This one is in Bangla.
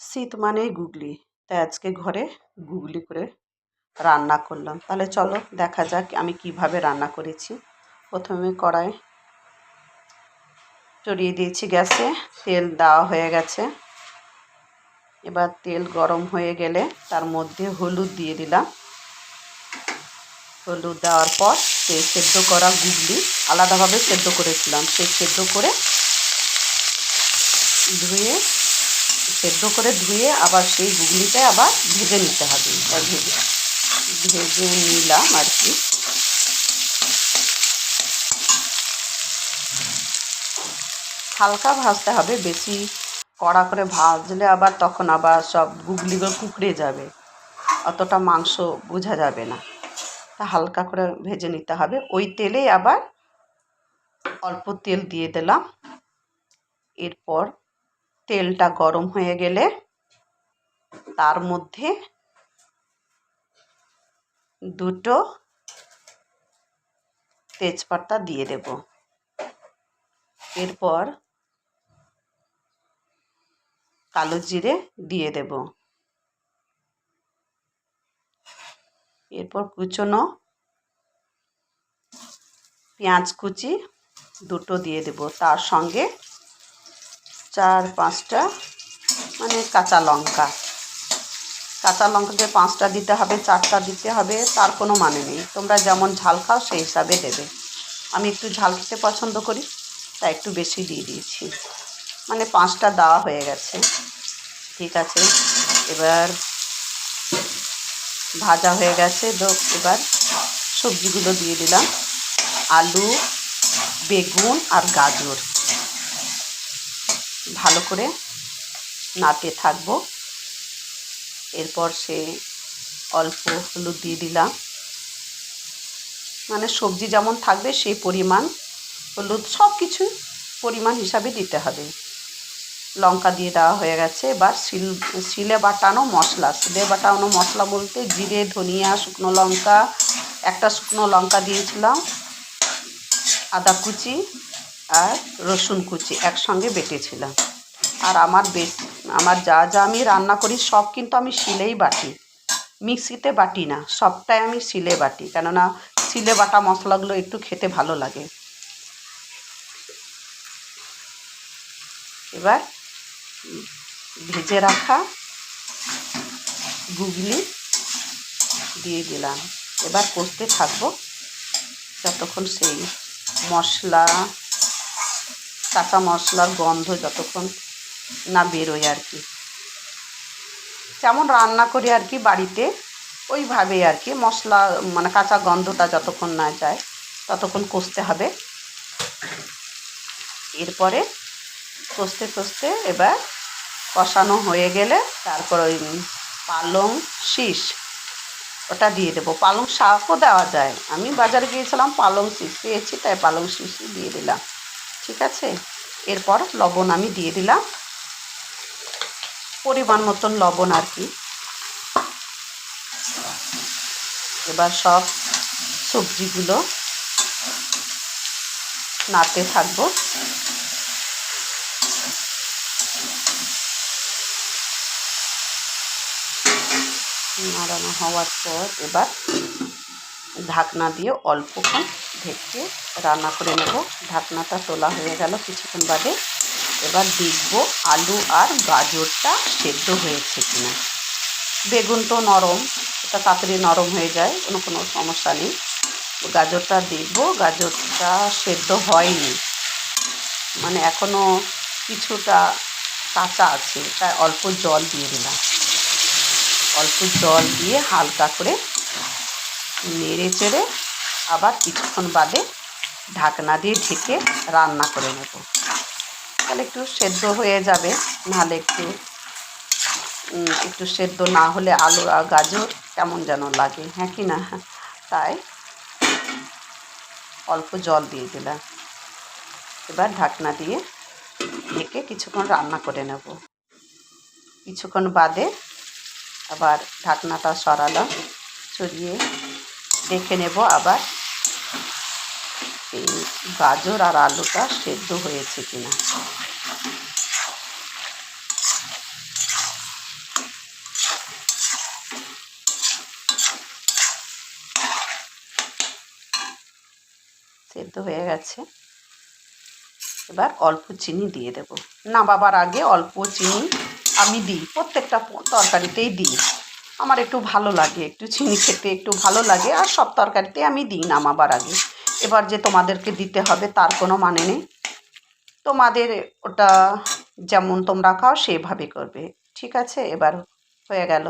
শীত মানেই গুগলি। তাই আজকে ঘরে গুগলি করে রান্না করলাম। তাহলে চলো দেখা যাক আমি কীভাবে রান্না করেছি। প্রথমে কড়াই চড়িয়ে দিয়েছি গ্যাসে। তেল দেওয়া হয়ে গেছে। এবার তেল গরম হয়ে গেলে তার মধ্যে হলুদ দিয়ে দিলাম। হলুদ দেওয়ার পর সেই সেদ্ধ করা গুগলি আলাদাভাবে সেদ্ধ করেছিলাম। সেই সেদ্ধ করে ধুয়ে সেদ্ধ করে ধুয়ে আবার সেই গুগলিতে আবার ভেজে নিতে হবে। ভেজে ভেজে নিলাম আর কি। হালকা ভাজতে হবে, বেশি কড়া করে ভাজলে আবার তখন আবার সব গুগলিগুলো কুকড়ে যাবে। অতটা মাংস বোঝা যাবে না। তা হালকা করে ভেজে নিতে হবে। ওই তেলেই আবার অল্প তেল দিয়ে দিলাম। এরপর তেলটা গরম হয়ে গেলে তার মধ্যে দুটো তেজপাতা দিয়ে দেব। এরপর কালো জিরে দিয়ে দেব। এরপর কুচনো পেঁয়াজ কুচি দুটো দিয়ে দেব। তার সঙ্গে চার, পাঁচটা মানে কাঁচা লঙ্কা। কাঁচা লঙ্কাকে পাঁচটা দিতে হবে, চারটা দিতে হবে, তার কোনো মানে নেই। তোমরা যেমন ঝাল খাও, সেই হিসাবে দেবে। আমি একটু ঝাল খেতে পছন্দ করি, তাই একটু বেশি দিয়ে দিয়েছি। মানে পাঁচটা দেওয়া হয়ে গেছে। ঠিক আছে, এবার ভাজা হয়ে গেছে। তো এবার সবজিগুলো দিয়ে দিলাম। আলু, বেগুন আর গাজর। ভালো করে নাড়তে থাকব। এরপর সে অল্প হলুদ দিয়ে দিলাম। মানে সবজি যেমন থাকবে সেই পরিমাণ হলুদ সব কিছু পরিমাণ হিসাবে দিতে হবে। লঙ্কা দিয়ে দেওয়া হয়ে গেছে। এবার শিল, শিলে বাটানো মশলা। শিলে বাটানো মশলা বলতে জিরে, ধনিয়া, শুকনো লঙ্কা, একটা শুকনো লঙ্কা দিয়েছিলাম, আদা কুচি আর রসুন কুচি একসঙ্গে বেটেছিলাম। আর আমার বেশ, আমার যা যা আমি রান্না করি সব কিন্তু আমি শিলেই বাটি। মিক্সিতে বাটি না, সবটাই আমি শিলে বাটি, কেননা শিলে বাটা মশলাগুলো একটু খেতে ভালো লাগে। এবার ভেজে রাখা গুগলি দিয়ে দিলাম। এবার কষতে থাকব যতক্ষণ সেই মশলা কাঁচা মশলার গন্ধ যতক্ষণ না বেরোয় আর কি। যেমন রান্না করি আর কি বাড়িতে, ওইভাবেই আর কি মশলা মানে কাঁচা গন্ধটা যতক্ষণ না যায় ততক্ষণ কষতে হবে। এরপরে কষতে কষতে এবার কষানো হয়ে গেলে তারপর ওই পালং শীষ ওটা দিয়ে দেবো। পালং শাকও দেওয়া যায়। আমি বাজারে গিয়েছিলাম পালং শীষ পেয়েছি, তাই পালং শীষই দিয়ে দিলাম। ঠিক আছে? এরপর লবণ আমি দিয়ে দিলাম। পরিমাণ মতন লবণ আর কি। এবার সব সবজিগুলো নাড়তে থাকব। নাড়ানো হওয়ার পর এবার ঢাকনা দিয়ে অল্পক্ষণ ঢেকে রান্না করে নেব। ঢাকনাটা তোলা হয়ে গেল কিছুক্ষণ বাদে। এবার দেখব আলু আর গাজরটা সেদ্ধ হয়েছে কিনা। বেগুন তো নরম, এটা তাড়াতাড়ি নরম হয়ে যায়, কোনো কোনো সমস্যা নেই। গাজরটা দেখব, গাজরটা সেদ্ধ হয়নি। মানে এখনও কিছুটা কাঁচা আছে, তাই অল্প জল দিয়ে দিলাম। অল্প জল দিয়ে হালকা করে নেড়ে চেড়ে আবার কিছুক্ষণ বাদে ঢাকনা দিয়ে ঢেকে রান্না করে নেব। তাহলে একটু সেদ্ধ হয়ে যাবে, নাহলে একটু একটু সেদ্ধ না হলে আলু আর গাজর কেমন যেন লাগে হ্যাঁ কি না? তাই অল্প জল দিয়ে দিলাম। এবার ঢাকনা দিয়ে ঢেকে কিছুক্ষণ রান্না করে নেব। কিছুক্ষণ বাদে আবার ঢাকনাটা সরালাম সরিয়ে দেখে নেব আবার। এই গাজর আর আলুটা সেদ্ধ হয়েছে কিনা। সেদ্ধ হয়ে গেছে। এবার অল্প চিনি দিয়ে দেব। নামাবার আগে অল্প চিনি আমি দিই। প্রত্যেকটা তরকারিতেই দিই। আমার একটু ভালো লাগে, একটু চিনি খেতে একটু ভালো লাগে, আর সব তরকারিতে আমি দিই নামাবার আগে। এবার যে তোমাদেরকে দিতে হবে তার কোনো মানে নেই। তোমাদের ওটা যেমন তোমরা খাও সেভাবে করবে, ঠিক আছে? এবার হয়ে গেল।